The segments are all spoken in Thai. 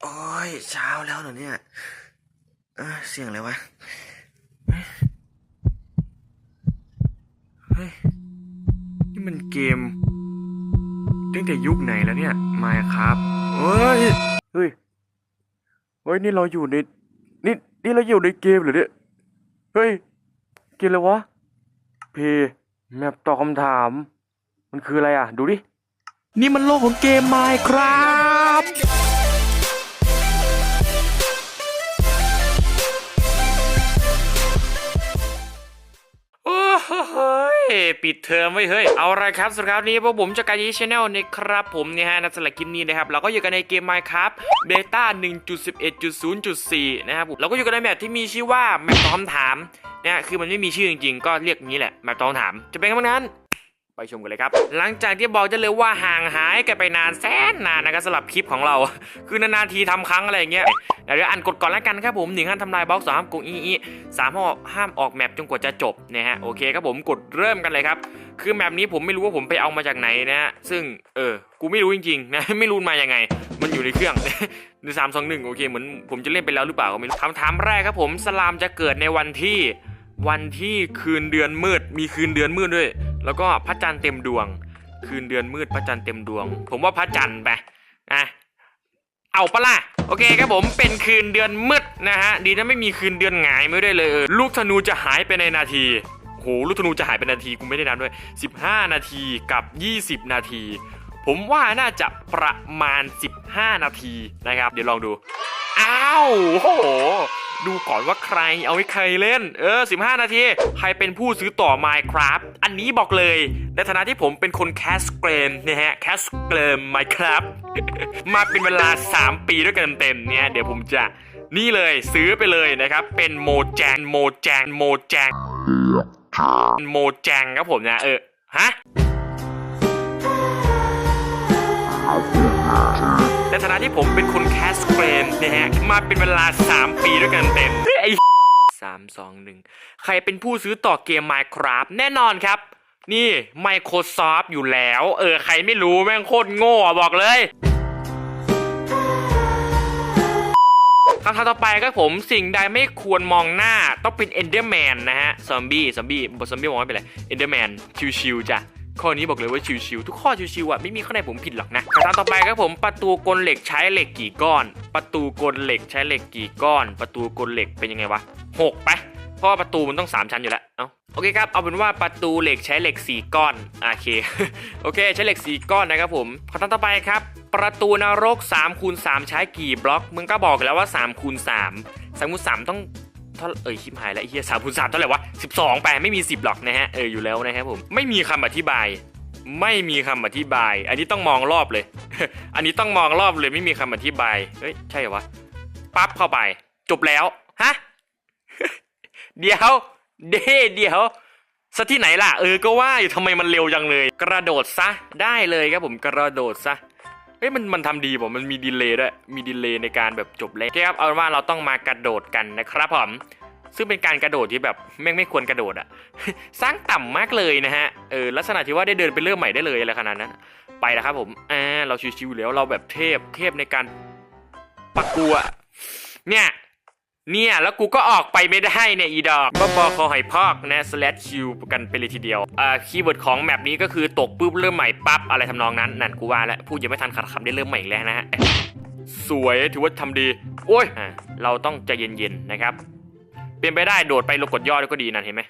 โอ้ยเช้าแล้วเหรอเนี่ยเสียงอะไรวะ เฮ้ย นี่มันเกมตั้งแต่ยุคไหนแล้วเนี่ยมาครับเฮ้ย เฮ้ย เฮ้ย นี่เราอยู่ใน นี่ นี่เราอยู่ในเกมเหรอเนี่ย เฮ้ย เกมอะไรวะ เพย์แมปตอบคำถาม มันคืออะไรอะ ดูดิ นี่มันโลกของเกมไมครับ โอ้โหยปิดเทอมไว้เฮ้ย เอาละครับสำหรับคราวนี้พวกผมจากการยีชแนลนะครับผมเนี่ยฮะในสำหรับคลิปนี้นะครับ เราก็อยู่กันในเกม Minecraft Beta 1.11.0.4 นะครับผมเราก็อยู่กันในแมปที่มีชื่อว่าแมปตอบคำถามเนี่ยคือมันไม่มีชื่อจริงๆ ก็เรียกอย่างนี้แหละแมปตอบคำถาม จะเป็นกันนั้นไป ชมกันเลยครับ หลังจากที่บอกจะเลยว่าห่างหายกันไปนานแสนนานนะครับสำหรับคลิปของเรา คือนานๆทีทำครั้งอะไรอย่างเงี้ยเดี๋ยวอ่านกฎก่อนแล้วกันครับผมหนึ่งห้ามทำลายบล็อกสองห้ามโกงอีอีสามห้ามห้ามออกแมปจนกว่าจะจบนะฮะโอเคครับผมกดเริ่มกันเลยครับ คือแมปนี้ผมไม่รู้ว่าผมไปเอามาจากไหนนะฮะซึ่งเออกูไม่รู้จริงๆนะไม่รู้มายังไง มันอยู่ในเครื่องหนึ่งสามสองหนึ่งโอเคเหมือนผมจะเล่นไปแล้วหรือเปล่าก็ไม่รู้คำถามแรกครับผมสลามจะเกิดในวันที่วันที่คืนเดือนมืดมีคืนเดือนมืดด้วย แล้วก็พระจันทร์เต็มดวง คืนเดือนมืดพระจันทร์เต็มดวง ผมว่าพระจันทร์ไปอะเอาปะล่ะโอเคครับผมเป็นคืนเดือนมืดนะฮะดีนะไม่มีคืนเดือนหงายไม่ได้เลยลูกธนูจะหายไปในนาทีโหลูกธนูจะหายไปนาทีกูไม่ได้นับด้วย 15 นาทีกับ 20 นาที ผมว่าน่าจะประมาณ 15 นาทีนะครับ เดี๋ยวลองดู อ้าวโห ดูก่อนว่าใครเอาให้ใครเล่น เออ 15 นาที ใครเป็นผู้ซื้อต่อ Minecraft อันนี้บอกเลย ในฐานะที่ผมเป็นคนแคสเกรมนะฮะ แคสเกรม Minecraft มาเป็นเวลา 3 ปีด้วยกันเต็มเนี่ย เดี๋ยวผมจะนี่เลยซื้อไปเลยนะครับ เป็นโมแจงโมแจงโมแจงโมแจงครับผมนะ เออ ฮะในฐานะที่ผมเป็นคน มาเป็นเวลา 3 ปีด้วยกันเต็มไอ้สามสองหนึ่งใครเป็นผู้ซื้อต่อเกม Minecraft แน่นอนครับ นี่ Microsoft อยู่แล้ว เออ ใครไม่รู้แม่งโคตรโง่อะบอกเลยคำถามต่อไปครับผมสิ่งใดไม่ควรมองหน้าต้องเป็น Enderman นะฮะ ซอมบี้ ซอมบี้บทซอมบี้มองไม่เป็นไร Enderman ชิวๆจ้ะ ข้อนี้บอกเลยว่าชิวๆทุกข้อชิวๆอะไม่มีข้อไหนผมผิดหรอกนะคำถามต่อไปครับผมประตูกลเหล็กใช้เหล็กกี่ก้อน ประตูกลเหล็กใช้เหล็กกี่ก้อน ประตูกลเหล็กเป็นยังไงวะหกไปะเพราะว่าประตูมันต้องสามชั้นอยู่แล้วเอาโอเคครับ เอาเป็นว่าประตูเหล็กใช้เหล็กสี่ก้อน โอเค โอเค ใช้เหล็กสี่ก้อนนะครับผมคำถามต่อไปครับ ประตูนรก3คูณ3ใช้กี่บล็อก มึงก็บอกแล้วว่า3คูณ3 3คูณ3ต้อง ท่าเอ้ยชิมหายแล้วเฮียสามคูณสามเท่าไหร่วะสิบสองไปไม่มีสิบหรอกนะฮะเอออยู่แล้วนะครับผมไม่มีคำอธิบาย ไม่มีคำอธิบาย อันนี้ต้องมองรอบเลย อันนี้ต้องมองรอบเลยไม่มีคำอธิบายเฮ้ยใช่เหรอวะปั๊บเข้าไป จบแล้วฮะเดี๋ยวเดเดี๋ยวซะที่ไหนล่ะเออก็ว่าอยู่ทำไมมันเร็วจังเลย กระโดดซะได้เลยครับผมกระโดดซะ เอ้ยมันมันทำดีผมมันมีดีเลย์ด้วยมีดีเลย์ในการแบบจบเลยโอเครับเอาเป็นว่าเราต้องมากระโดดกันนะครับผมซึ่งเป็นการกระโดดที่แบบแม่งไม่ควรกระโดดอะสร้างต่ำมากเลยนะฮะเออลักษณะที่ว่าได้เดินไปเริ่มใหม่ได้เลยอะไรขนาดนั้นไปแล้วครับผมอ่าเราชิวๆแล้วเราแบบเทพเทพในการปักกัวเนี่ย เนี่ยแล้วกูก็ออกไปไม่ได้เนี่ยอีดอกก็บอคอหอยพอกนะ slash q กันไปเลยทีเดียวอ่าคีย์เวิร์ดของแมปนี้ก็คือตกปุ๊บเริ่มใหม่ปั๊บอะไรทำนองนั้นนั่นกูว่าแล้วพูดยังไม่ทันขัดคำได้เริ่มใหม่อีกแล้วนะฮะสวยถือว่าทำดี โอ้ยเราต้องใจเย็นๆนะครับ เป็นไปได้โดดไปลงกดยอดก็ดีนั่นเห็นไหม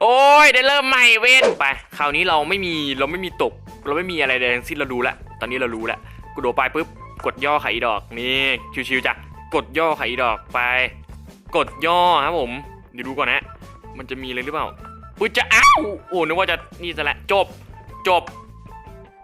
โอ้ยได้เริ่มใหม่เว้นไปคราวนี้เราไม่มีเราไม่มีตก เราไม่มีอะไรเลยทั้งสิ้นเรารู้แล้วตอนนี้เรารู้แล้วกูโดดไปปุ๊บกดย่อไขดอกนี่ชิวๆจ้ะ กดย่อไข่ดอกไป กดย่อครับผม เดี๋ยวดูก่อนนะ มันจะมีอะไรหรือเปล่า อุ้ยจะอ้าวโอ้นึกว่าจะนี่ซะและจบ จบ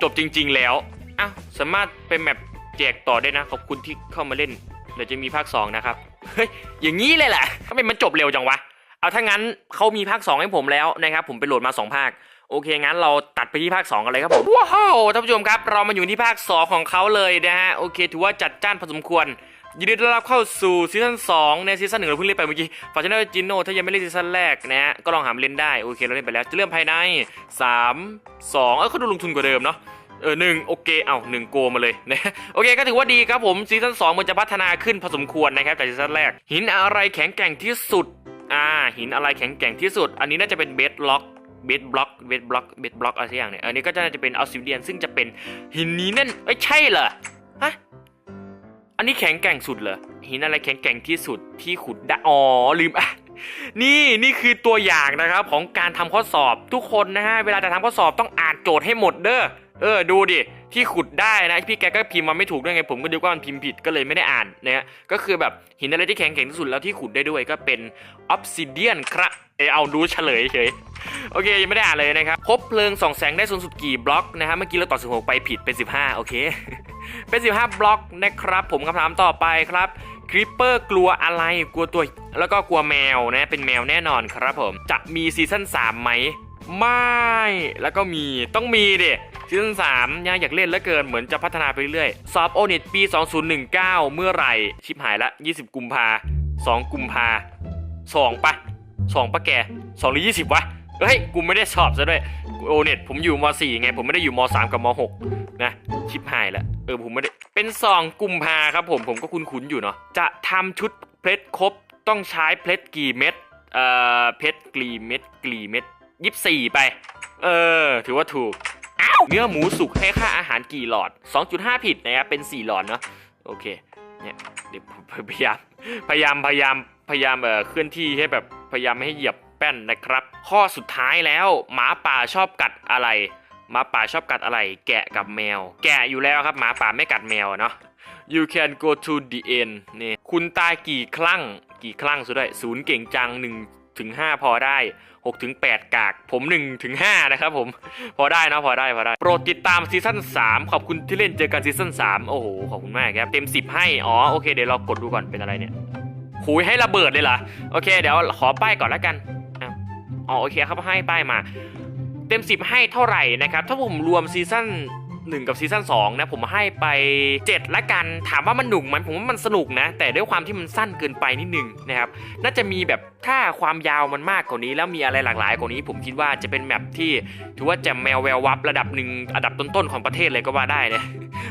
จบจริง ๆ แล้วอ้าวสามารถเป็นแมปแจกต่อได้นะ ขอบคุณที่เข้ามาเล่น เดี๋ยวจะมีภาคสองนะครับ เฮ้ย อย่างนี้เลยแหละทำไมมันจบเร็วจังวะ เอาถ้างั้นเขามีภาค 2 ให้ผมแล้วนะครับ ผมไปโหลดมา 2 ภาคโอเค งั้นเราตัดไปที่ภาค 2 กันเลยครับผม ว้าวท่านผู้ชมครับ เรามาอยู่ที่ภาค 2 ของเขาเลยนะฮะ โอเค ถือว่าจัดจ้านพอสมควร ยินดีต้อนรับเข้าสู่ซีซั่น2ในซีซั่นหนึ่งเราเพิ่งเล่นไปเมื่อกี้ฝากช anel จินโน่ถ้ายังไม่เล่นซีซั่นแรกนะฮะก็ลองหามเล่นได้ โอเคเราเล่นไปแล้วจะเริ่มภายใน 3 2 เออเขาดูลงทุนกว่าเดิมเนาะเออหนึ่งโอเค เอ้าหนึ่งโกมาเลยนะโอเคก็ถือว่าดีครับผมซีซั่น2มันจะพัฒนาขึ้นพอสมควรนะครับจากซีซั่นแรก หินอะไรแข็งแกร่งที่สุดอ่าหินอะไรแข็งแกร่งที่สุด อันนี้น่าจะเป็นเบสล็อกเบสบล็อกเบสบล็อกเบสบล็อกอะไรสักอย่างเนี่ยอันนี้ก็จะน่าจะเป็นอัลซิเดียนซึ่งจะเป็นหินนี้นั่นเอ้ยใช่เหรอฮะ อันนี้แข็งแกร่งสุดเหรอหินอะไรแข็งแกร่งที่สุดที่ขุดได้อ๋อลืมอะนี่นี่คือตัวอย่างนะครับของการทำข้อสอบทุกคนนะฮะเวลาจะทำข้อสอบต้องอ่านโจทย์ให้หมดเด้อเออดูดิที่ขุดได้นะพี่แกก็พิมพ์มาไม่ถูกด้วยไงผมก็ดูว่ามันพิมพ์ผิดก็เลยไม่ได้อ่านนะฮะก็คือแบบหินอะไรที่แข็งแกร่งที่สุดแล้วที่ขุดได้ด้วยก็เป็นออฟซิเดียนครับเออเอาดูเฉลยเฉยโอเคยังไม่ได้อ่านเลยนะครับคบเพลิงส่องแสงได้สูงสุดกี่บล็อกนะฮะเมื่อกี้เราต่อ16ไปผิดเป็น 15 โอเค เป็น 15 บล็อกนะครับ ผมคำถามต่อไปครับคริปเปอร์กลัวอะไรกลัวตัวแล้วก็กลัวแมวนะ เป็นแมวแน่นอนครับผม จะมีซีซั่น3ไหมไม่ แล้วก็มีต้องมีดิซีซั่น3ยังอยากเล่นแล้วเกินเหมือนจะพัฒนาไปเรื่อยสอบโอนิตปี 2019 เมื่อไหร่ ชิบหายละ 20 กุมภา2กุมภา2ปะ2ปะแก2หรือ20 วะ เฮ้ย กูไม่ได้สอบซะด้วย โอเน็ตผมอยู่ม .4 ไง ผมไม่ได้อยู่ม .3 กับม .6 นะ ชิบหายล้วเออ ผมไม่ได้ เป็นซองกุมภาครับผม ผมก็คุ้นๆอยู่เนาะ จะทำชุดเพชรครบ ต้องใช้เพชรกี่เม็ด เอ่อ เพชรกี่เม็ดกี่เม็ดยี่สี่ไป เออ ถือว่าถูก เนื้อหมูสุกให้ค่าอาหารกี่หลอด 2.5 ผิดนะครับ เป็น 4 หลอดเนาะ โอเค เนี่ย เดี๋ยวพยายาม พยายาม พยายาม พยายาม เอ่อ เคลื่อนที่ให้แบบ พยายามไม่ให้เหยียบ ป้นนะครับ ข้อสุดท้ายแล้วหมาป่าชอบกัดอะไรหมาป่าชอบกัดอะไร แกะกับแมว แกะอยู่แล้วครับหมาป่าไม่กัดแมวเนาะ you can go to the end นี่คุณตายกี่ครั้งกี่ครั้งสุดได้ศูนย์เก่งจัง1ถึง5พอได้6ถึง8กาก ผม1ถึง5นะครับผมพอได้นะพอได้พอได้ โปรดติดตามซีซั่น3 ขอบคุณที่เล่นเจอกันซีซั่น3 โอ้โห ขอบคุณมากครับ เต็ม 10 ให้ อ๋อ โอเค เดี๋ยวเรากดดูก่อนเป็นอะไรเนี่ยหุยให้ระเบิดเลยเหรอ โอเค เดี๋ยวขอป้ายก่อนแล้วกัน อ๋อโอเคครับให้ป้ายมา เต็ม 10 ให้เท่าไหร่นะครับ ถ้าผมรวมซีซั่น1 กับซีซั่น2นะผมให้ไป 7 ละกัน ถามว่ามันหนุกไหมผมว่ามันสนุกนะ แต่ด้วยความที่มันสั้นเกินไปนิดนึงนะครับ น่าจะมีแบบ ถ้าความยาวมันมากกว่านี้แล้วมีอะไรหลากหลายกว่านี้ ผมคิดว่าจะเป็นแมปที่ถือว่าแจ่มแมวแวววับระดับหนึ่งอันดับต้นๆของประเทศเลยก็ว่าได้นะ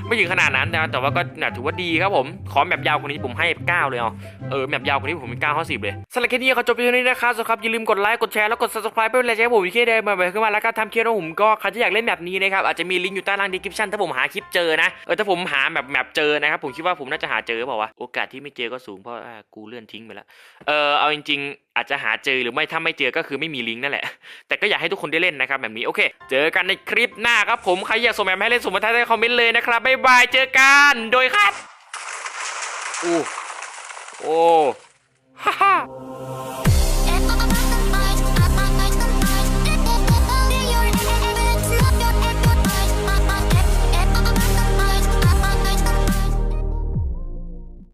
ไม่ถึงขนาดนั้นนะแต่ว่าก็นะถือว่าดีครับผมขอแมปยาวกว่านี้ผมให้ 9 เลยเอาเออแมปยาวกว่านี้ผมเป็น9ข้อ10เลยสำหรับแค่นี้เขาจบไปเท่านี้นะครับสำหรับอย่าลืมกดไลค์กดแชร์แล้วกด subscribe เพื่อเป็นแรงใจให้ผมวิเคเดินมาแบบขึ้นมาแล้วก็ทำเคสของผมก็ใครที่อยากเล่นแบบนี้นะครับอาจจะมีลิงก์อยู่ใต้ล่างดีคริปชั่นถ้าผมหาคลิปเจอนะเออถ้าผมหาแบบแมปเจอนะครับผมคิดว่าผมน่าจะหาเจอเปล่าวะโอกาสที่ไม่เจอก็สูงเพราะกูเลื่อนทิ้งไปแล้วเออเอาจริงๆอาจจะหาเจอหรือไม่ถ้าไม่เจอก็คือไม่มีลิงก์นั่นแหละ แต่ก็อยากให้ทุกคนได้เล่นนะครับแบบนี้โอเค เจอกันในคลิปหน้าครับผมใครอยากส่งแบบให้เล่นส่งมาใต้คอมเมนต์เลยนะครับบ๊ายบายเจอกันโดยครับอู้โอ้ฮ่าฮ่า